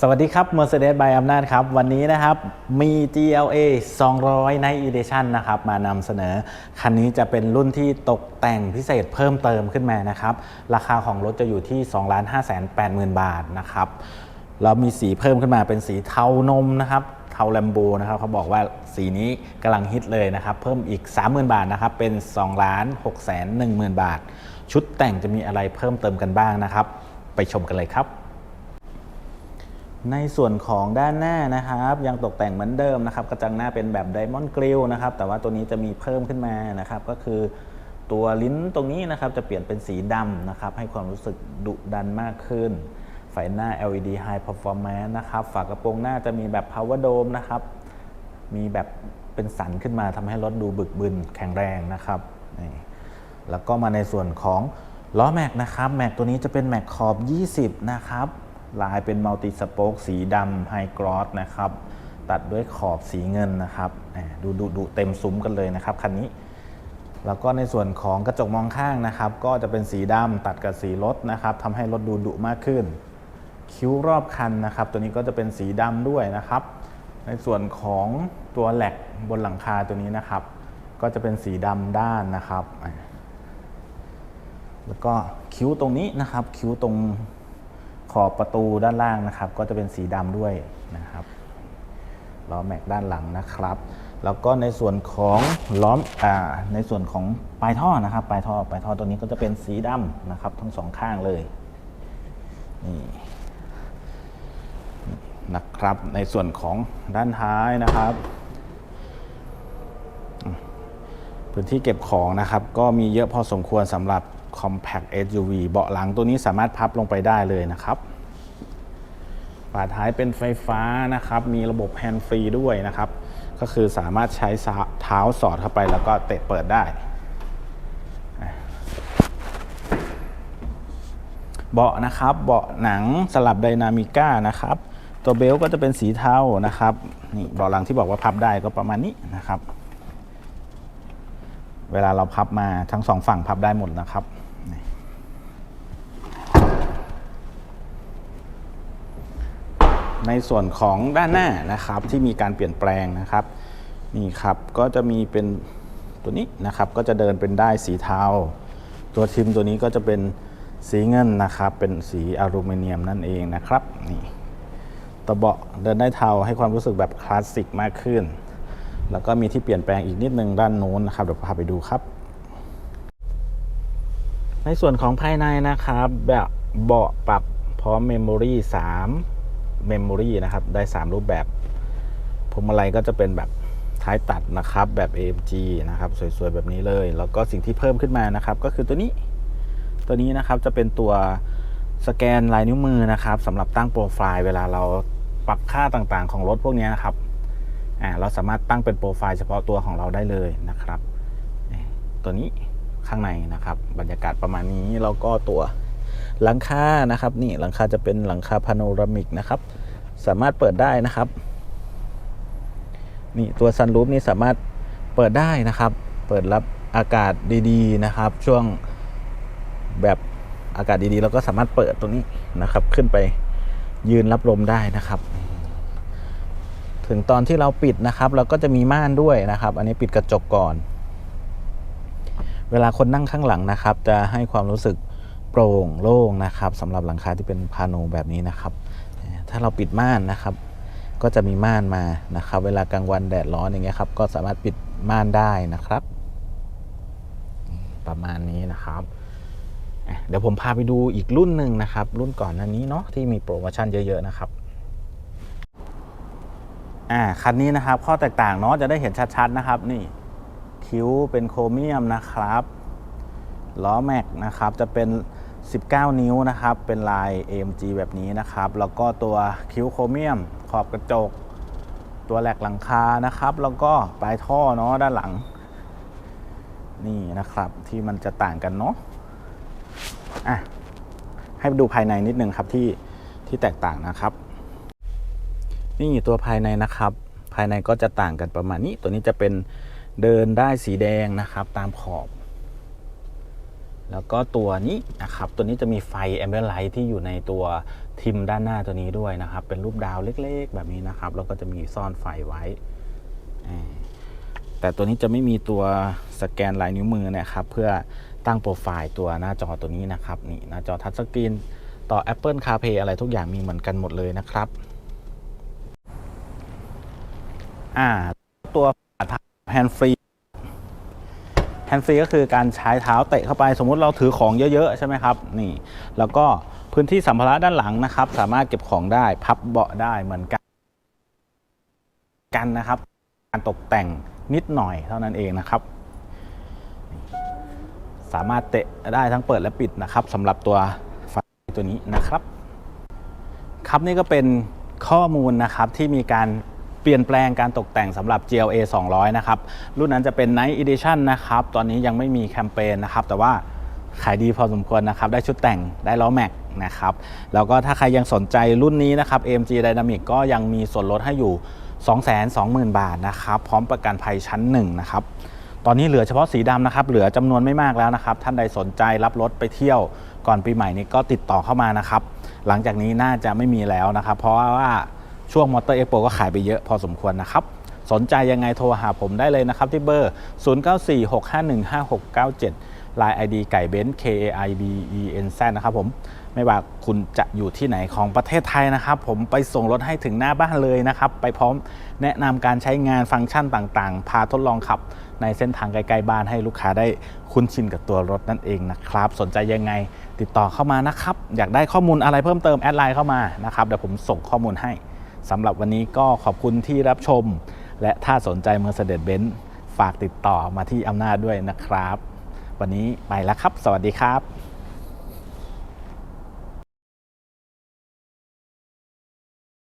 สวัสดีครับ Mercedes by อำนาจครับ วันนี้นะครับมี GLA 200ใน Edition นะครับ มานำเสนอ คันนี้จะเป็นรุ่นที่ตกแต่งพิเศษเพิ่มเติมขึ้นมานะครับ ราคาของรถจะอยู่ที่ 2 5 8 0 0 0 0 บาทนะครับแล้วมีสีเพิ่มขึ้นมาเป็นสีเทานมนะครับ เทาแลมโบนะครับเขาบอกว่าสีนี้กำลังฮิตเลยนะครับ เพิ่มอีก 30,000 บาทนะครับ เป็น 2,610,000 บาท ชุดแต่งจะมีอะไรเพิ่มเติมกันบ้างนะครับ ไปชมกันเลยครับ ในส่วนของด้านหน้านะครับ ยังตกแต่งเหมือนเดิมนะครับ กระจังหน้าเป็นแบบไดมอนด์กริลนะครับ แต่ว่าตัวนี้จะมีเพิ่มขึ้นมานะครับ ก็คือตัวลิ้นตรงนี้นะครับจะเปลี่ยนเป็นสีดำนะครับ ให้ความรู้สึกดุดันมากขึ้นไฟหน้า LED High Performance นะครับ ฝากระโปรงหน้าจะมีแบบ Power Dome นะครับ มีแบบเป็นสันขึ้นมาทำให้รถดูบึกบึนแข็งแรงนะครับนี่แล้วก็มาในส่วนของล้อแม็กนะครับ แม็กตัวนี้จะเป็นแม็กขอบ 20 นะครับ ลายเป็นมัลติสโป๊กสีดำไฮกรอสนะครับ ตัดด้วยขอบสีเงินนะครับดูดูดูเต็มซุ้มกันเลยนะครับคันนี้ แล้วก็ในส่วนของกระจกมองข้างนะครับ ก็จะเป็นสีดำตัดกับสีรถนะครับทำให้รถดูดุมากขึ้น คิ้วรอบคันนะครับ ตัวนี้ก็จะเป็นสีดำด้วยนะครับ ในส่วนของตัวแหลกบนหลังคาตัวนี้นะครับ ก็จะเป็นสีดำด้านนะครับแล้วก็คิ้วตรงนี้นะครับ คิ้วตรง ขอบประตูด้านล่างนะครับ ก็จะเป็นสีดำด้วยนะครับล้อแม็กด้านหลังนะครับ แล้วก็ในส่วนของล้อมอ่าในส่วนของปลายท่อนะครับ ปลายท่อปลายท่อตัวนี้ก็จะเป็นสีดำนะครับ ทั้งสองข้างเลยนี่นะครับ ในส่วนของด้านท้ายนะครับ พื้นที่เก็บของนะครับ ก็มีเยอะพอสมควรสำหรับ Compact SUV เบาะหลังตัวนี้สามารถพับลงไปได้เลยนะครับฝาท้ายเป็นไฟฟ้านะครับ มีระบบแฮนด์ฟรีด้วยนะครับ ก็คือสามารถใช้เท้าสอดเข้าไปแล้วก็เตะเปิดได้ เบาะนะครับ เบาะหนังสลับไดนามิก้านะครับ ตัวเบลต์ก็จะเป็นสีเทานะครับ นี่เบาะหลังที่บอกว่าพับได้ก็ประมาณนี้นะครับ เวลาเราพับมาทั้งสองฝั่งพับได้หมดนะครับนี่ ในส่วนของด้านหน้านะครับที่มีการเปลี่ยนแปลงนะครับนี่ครับก็จะมีเป็นตัวนี้นะครับก็จะเดินเป็นได้สีเทาตัวทิมตัวนี้ก็จะเป็นสีเงินนะครับ เป็นสีอลูมิเนียมนั่นเองนะครับนี่ตะเบาะเดินได้เทาให้ความรู้สึกแบบคลาสสิกมากขึ้น แล้วก็มีที่เปลี่ยนแปลงอีกนิดนึงด้านโน้นนะครับเดี๋ยวพาไปดูครับ ในส่วนของภายในนะครับแบบเบาะปรับพร้อมเมมโมรี่3 เมมโมรี่นะครับ ได้ 3 รูปแบบพวงมาลัยก็จะเป็นแบบท้ายตัดนะครับแบบ AMG นะครับ สวยๆ แบบนี้เลย แล้วก็สิ่งที่เพิ่มขึ้นมานะครับ ก็คือตัวนี้ตัวนี้นะครับจะเป็นตัวสแกนลายนิ้วมือนะครับสำหรับตั้งโปรไฟล์เวลาเราปรับค่าต่างๆ ของรถพวกนี้นะครับอ่าเราสามารถตั้งเป็นโปรไฟล์เฉพาะตัวของเราได้เลยนะครับ ตัวนี้ข้างในนะครับ บรรยากาศประมาณนี้แล้วก็ตัว หลังคานะครับ นี่หลังคาจะเป็นหลังคาพาโนรามิกนะครับ สามารถเปิดได้นะครับ นี่ตัวซันรูฟนี่สามารถเปิดได้นะครับ เปิดรับอากาศดีๆนะครับ ช่วงแบบอากาศดีๆเราก็สามารถเปิดตรงนี้นะครับ ขึ้นไปยืนรับลมได้นะครับ ถึงตอนที่เราปิดนะครับ เราก็จะมีม่านด้วยนะครับ อันนี้ปิดกระจกก่อน เวลาคนนั่งข้างหลังนะครับ จะให้ความรู้สึก ปร่งโล่งนะครับสำหรับหลังคาที่เป็นพาโนแบบนี้นะครับ ถ้าเราปิดม่านนะครับ ก็จะมีม่านมานะครับ เวลากลางวันแดดร้อนอย่างเงี้ยครับก็สามารถปิดม่านได้นะครับ ประมาณนี้นะครับเดี๋ยวผมพาไปดูอีกรุ่นหนึ่งนะครับ รุ่นก่อนหน้านี้เนาะที่มีโปรโมชั่นเยอะ ๆ นะครับอ่าคันนี้นะครับข้อแตกต่างเนาะจะได้เห็นชัดๆนะครับ นี่คิ้วเป็นโครเมียมนะครับล้อแม็กนะครับ จะเป็น 19 นิ้วนะครับ เป็นลาย AMG แบบนี้นะครับ แล้วก็ตัวคิ้วโครเมียม ขอบกระจก ตัวแหลกหลังคานะครับ แล้วก็ปลายท่อเนาะด้านหลัง นี่นะครับที่มันจะต่างกันเนาะอะให้ดูภายในนิดนึงครับที่ที่แตกต่างนะครับ นี่ตัวภายในนะครับ ภายในก็จะต่างกันประมาณนี้ ตัวนี้จะเป็นเดินได้สีแดงนะครับ ตามขอบ แล้วก็ตัวนี้นะครับตัวนี้จะมีไฟแอมเบ l ไลท์ที่อยู่ในตัวทิมด้านหน้าตัวนี้ด้วยนะครับ เป็นรูปดาวเล็กๆ แบบนี้นะครับ แล้วก็จะมีซ่อนไฟไว้ แต่ตัวนี้จะไม่มีตัวสแกนลายนิ้วมือนะครับ เพื่อตั้งโปรไฟล์ตัวหน้าจอตัวนี้นะครับนี่หน้าจอทัชสกรีนต่อ Apple CarPlay อะไรทุกอย่างมีเหมือนกันหมดเลยนะครับอ่าตัวแฮนด์ฟรี แฮนด์ฟรีก็คือการใช้เท้าเตะเข้าไป สมมุติเราถือของเยอะๆ ใช่ไหมครับ นี่ แล้วก็พื้นที่สัมภาระด้านหลังนะครับ สามารถเก็บของได้ พับเบาะได้เหมือนกันกันนะครับ การตกแต่งนิดหน่อยเท่านั้นเองนะครับ สามารถเตะได้ทั้งเปิดและปิดนะครับสำหรับตัวไฟตัวนี้นะครับ ครับนี่ก็เป็นข้อมูลนะครับที่มีการ เปลี่ยนแปลงการตกแต่งสำหรับ GLA 200 นะครับ รุ่นนั้นจะเป็น Night Edition นะครับ ตอนนี้ยังไม่มีแคมเปญนะครับ แต่ว่าขายดีพอสมควรนะครับ ได้ชุดแต่งได้ล้อแม็กนะครับ แล้วก็ถ้าใครยังสนใจรุ่นนี้นะครับ AMG Dynamic ก็ยังมีส่วนลดให้อยู่ 220,000 บาทนะครับ พร้อมประกันภัยชั้น 1 นะครับ ตอนนี้เหลือเฉพาะสีดำนะครับ เหลือจำนวนไม่มากแล้วนะครับ ท่านใดสนใจรับรถไปเที่ยวก่อนปีใหม่นี้ก็ติดต่อเข้ามานะครับ หลังจากนี้น่าจะไม่มีแล้วนะครับ เพราะว่า ช่วงมอเตอร์เอ็กโปก็ขายไปเยอะพอสมควรนะครับ สนใจยังไงโทรหาผมได้เลยนะครับที่เบอร์ 0946515697 Line ID ไก่เบนซ์ K A I B E N Z นะครับผมไม่ว่าคุณจะอยู่ที่ไหนของประเทศไทยนะครับ ผมไปส่งรถให้ถึงหน้าบ้านเลยนะครับ ไปพร้อมแนะนำการใช้งานฟังก์ชันต่างๆ พาทดลองขับ ในเส้นทางใกล้ๆบ้านให้ลูกค้าได้คุ้นชินกับตัวรถนั่นเองนะครับ สนใจยังไงติดต่อเข้ามานะครับ อยากได้ข้อมูลอะไรเพิ่มเติมแอดไลน์เข้ามานะครับเดี๋ยวผมส่งข้อมูลให้ สำหรับวันนี้ก็ขอบคุณที่รับชม และถ้าสนใจ Mercedes-Benz ฝากติดต่อมาที่อำนาจด้วยนะครับ วันนี้ไปแล้วครับ สวัสดีครับ